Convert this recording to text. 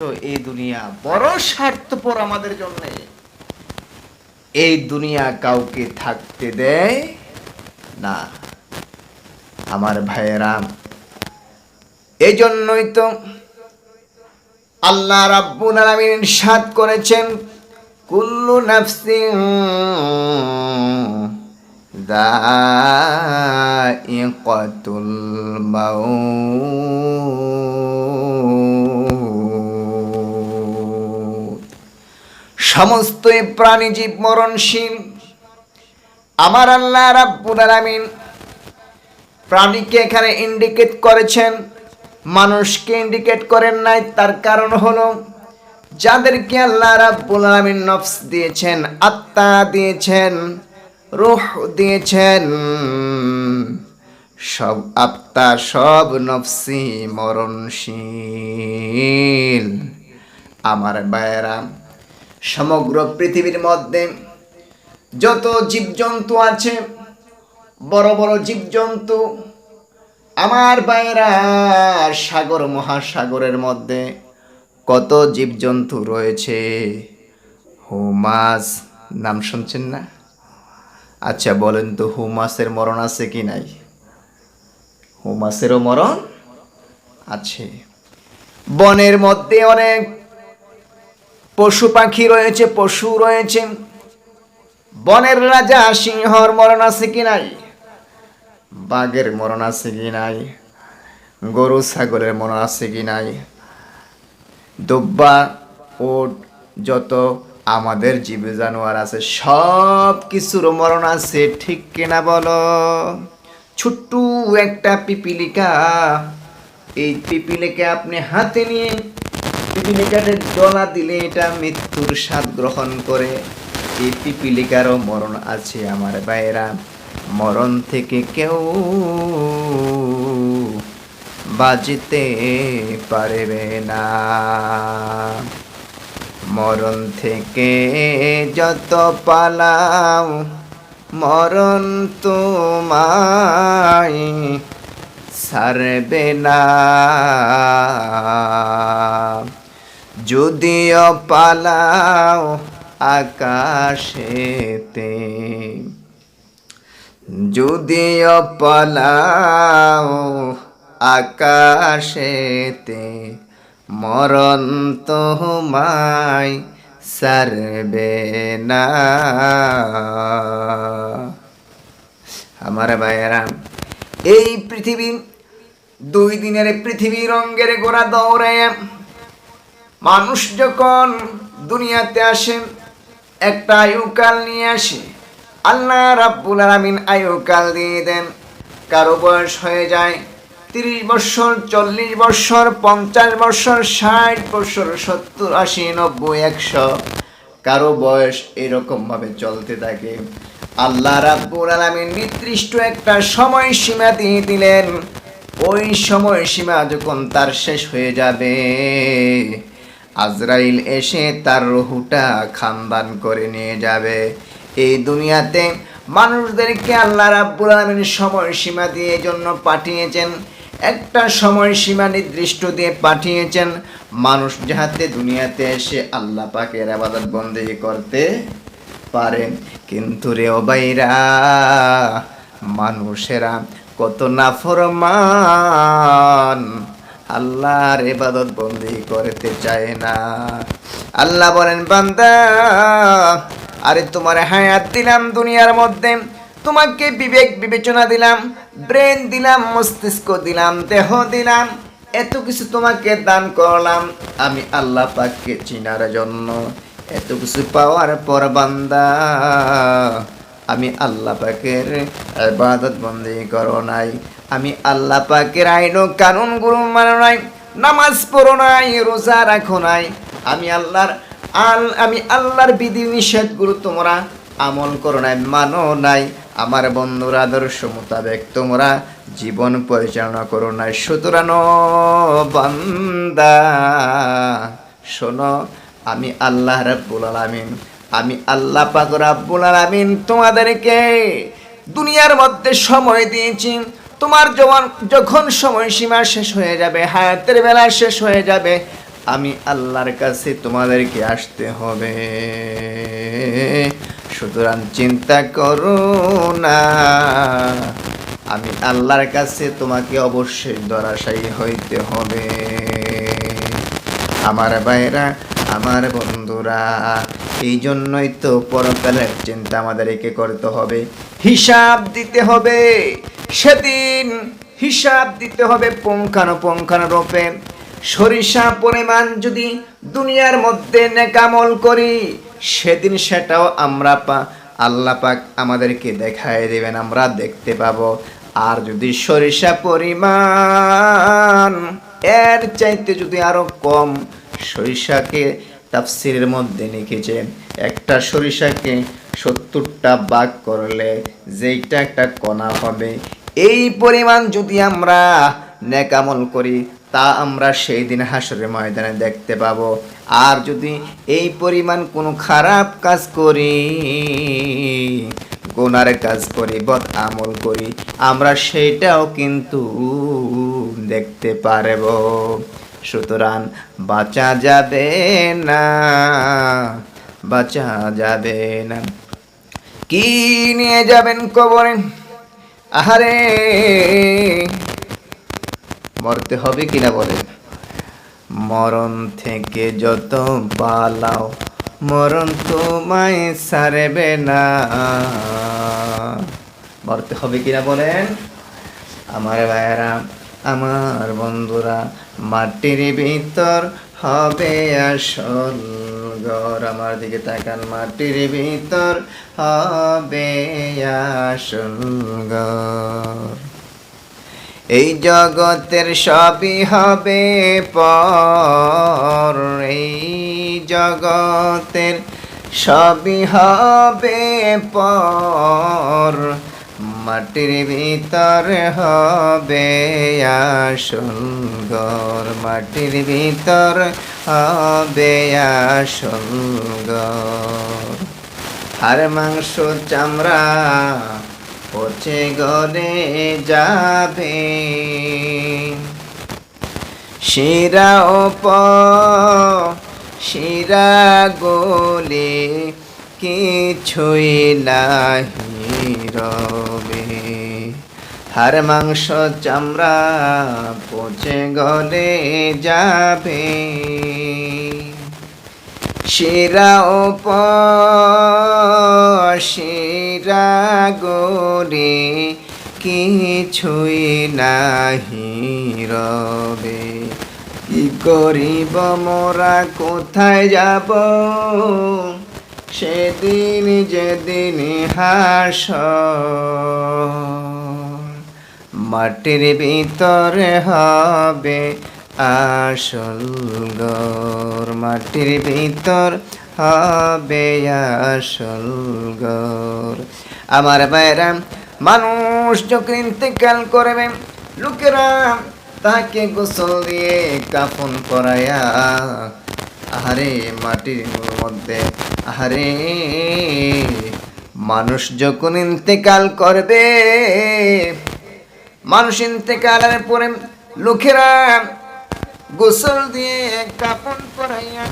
এই দুনিয়া বড় স্বার্থপর আমাদের জন্য। এই দুনিয়া কাউকে থাকতে দেয় না। আমার ভাইয়েরা এই জন্যই তো আল্লাহ রাব্বুল আলামিন ইরশাদ করেছেন, কুল্লু নাফসিন দাইকাতুল মাউত। সমস্তই প্রাণীজীব মরণশীল। আমার আল্লাহ রাব্বুল আলামিন প্রাণীকে এখানে ইন্ডিকেট করেছেন। মানুষকে ইন্ডিকেট করেন নাই, তার কারণ হলো যাদেরকে আল্লাহ রাব্বুল আলামিন নফস দিয়েছেন, আত্মা দিয়েছেন, রূহ দিয়েছেন, সব আত্মা, সব নফসি মরণশীল। আমার বায়েরা সমগ্র পৃথিবীর মধ্যে যত জীবজন্তু আছে, বড় বড় জীবজন্তু, আমার বাইরা সাগর মহাসাগরের মধ্যে কত জীবজন্তু রয়েছে? হুমাস, নাম শুনছেন না? আচ্ছা বলেন তো হুমাসের মরণ আছে কি নাই? হুমাসেরও মরণ আছে। বনের মধ্যে অনেক পশু পাখি রয়েছে, পশু রয়েছে। বনের রাজা সিংহর মরণ আছে কি নাই? বাঘের মরণ আছে কি নাই? গরু ছাগলের মরণ আছে কি নাই? দুব্বা ওট যত আমাদের জীব জানোয়ার আছে, সব কিছুর মরণ আছে, ঠিক কিনা বলো? ছোট্ট একটা পিপিলিকা, এই পিপিলিকা আপনি হাতে নিয়ে পিপিলিকাতে ডলা দিলে এটা মৃত্যুর স্বাদ গ্রহণ করে। এই পিপিলিকারও মরণ আছে আমার ভাইয়েরা। মরণ থেকে কেউ বাজিতে পারবে না। মরণ থেকে যত পালাও, মরণ তো তোমায় সারবে না। যদিও পালাও আকাশেতে। যদিও পালাও আকাশেতে, মরণ তোমায় সারবে না। আমার ভাইয়েরা, এই পৃথিবী, দুই দিনের পৃথিবী রঙ্গের গোড়া দৌড়ে মানুষ যখন দুনিয়াতে আসে, একটা আয়ুকাল নিয়ে আসে, আল্লাহ রাব্বুল আলামিন আয়ুকাল দিয়ে দেন। কারও বয়স হয়ে যায় তিরিশ বছর, চল্লিশ বছর, পঞ্চাশ বছর, ষাট বছর, সত্তর, আশি, নব্বই, একশো। কারও বয়স এরকম ভাবে চলতে থাকে। আল্লাহ রাব্বুল আলামিন নির্দিষ্ট একটা সময় সীমা দিয়ে দিলেন। ওই সময় সীমা যখন তার শেষ হয়ে যাবে আজরাইল এসে তার রহুটা খানদান করে নিয়ে যাবে। এই দুনিয়াতে মানুষদেরকে আল্লাহ রাব্বুল আলামিন সময়সীমা দিয়ে জন্য পাঠিয়েছেন। একটা সময়সীমা নির্দিষ্ট দিয়ে পাঠিয়েছেন। মানুষ যাহাতে দুনিয়াতে এসে আল্লাহ পাকের আবাদত বন্দী করতে পারে। কিন্তু রে ও বাইরা মানুষেরা কত নাফরমান। আল্লাহর ইবাদত বন্দি করতে চায় না। আল্লাহ বলেন, বান্দা, আরে তোমার হায়াত দিলাম দুনিয়ার মধ্যে, তোমাকে বিবেক বিবেচনা দিলাম, ব্রেন দিলাম, মস্তিষ্ক দিলাম, দেহ দিলাম, এত কিছু তোমাকে দান করলাম, আমি আল্লাহ পাককে চিনার জন্য এত কিছু পাওয়ার পর বান্দা আমি আল্লাহ পাকের ইবাদত বন্দি করো নাই। আমি আল্লাহ পাকের আইন ও কানুন গুরু মানো নাই। নামাজ পড়ো নাই, রোজা রাখো নাই। আমি আল্লাহর আল, আমি আল্লাহর বিধি নিষেধগুলো তোমরা আমল করো নাই, মানো নাই। আমার বন্ধুর আদর্শ মোতাবেক তোমরা জীবন পরিচালনা করো নাই। সুতরাং বান্দা, শোনো, আমি আল্লাহ রাব্বুল আলামিন আমি আল্লাহ পাক রাব্বুল আলামিন তোমাদেরকে দুনিয়ার মধ্যে সময় দিয়েছি। তোমার যখন যখন সময়সীমা শেষ হয়ে যাবে, হায়াতের বেলা শেষ হয়ে যাবে, আমি আল্লাহর কাছে তোমাদেরকে আসতে হবে। সুতরাং চিন্তা করো না। আমি আল্লাহর কাছে তোমাকে অবশ্যই দরাশায়ী হইতে হবে। আমার ভাইরা, আমার বন্ধুরা এই জন্যই তো পরকালের চিন্তা আমাদেরকে করতে হবে। হিসাব দিতে হবে। সেদিন হিসাব দিতে হবে পুঙ্খানুপুঙ্খানু রূপে। সরিষা পরিমাণ যদি দুনিয়ার মধ্যে নেকামল করি, সেদিন সেটাও আমরা পা আল্লাহ পাক আমাদেরকে দেখায় দেবেন, আমরা দেখতে পাবো। আর যদি সরিষা পরিমাণ, এর চাইতে যদি আরও কম সরিষাকে তাফসিরের মধ্যে লিখেছে একটা সরিষাকে সত্তরটা বাঘ করলে যেইটা একটা কণা হবে, এই পরিমাণ যদি আমরা নেকামল করি, তা আমরা সেই দিন হাসরের ময়দানে দেখতে পাবো। আর যদি এই পরিমাণ কোনো খারাপ কাজ করি, গুনার কাজ করি বদ আমল করি, আমরা সেইটাও কিন্তু দেখতে পারব। সুতরাং বাঁচা যাবে না, বাঁচা যাবে না। কি নিয়ে যাবেন কবরে? আহারে, মরতে হবে কিনা বলেন মরণ থেকে যত পালাও, মরণ তোমায় সারবে না। মরতে হবে কিনা বলেন? আমার ভাইয়েরা আমার বন্ধুরা, মাটির ভিতর হবে আসল ঘর। আমার দিকে তাকান, মাটির ভিতর হবে আসল ঘর। এই জগতের সবই হবে পর। এই জগতের সবই হবে পর। মাটির ভিতর হবে ঘর। মাটির ভিতর হবে ঘর। আর মাংস চামড়া পচে গলে যাবে। শিরা ওপ শিরা গলে কিছুই নাহি রবে। হার মাংস চামড়া পচে গলে যাবে। শিরা ওপ শিরা গরে কিছুই নাহি রবে। কি করিব মোরা, কোথায় যাব? সেদিন যেদিন হাস মাটির ভিতরে হবে আসল গর। মাটির ভিতর হবে আসল গর। আমার বাইরা মানুষ যখন ইন্তেকাল করবে, লোকেরা তাকে গোসল দিয়ে কাফন পরায়া আহারে মাটির মধ্যে, আহারে। মানুষ যখন ইন্তেকাল করবে, মানুষ ইন্তেকালের পরে লোকেরা গোসল দিয়ে কাপড় পরাইয়া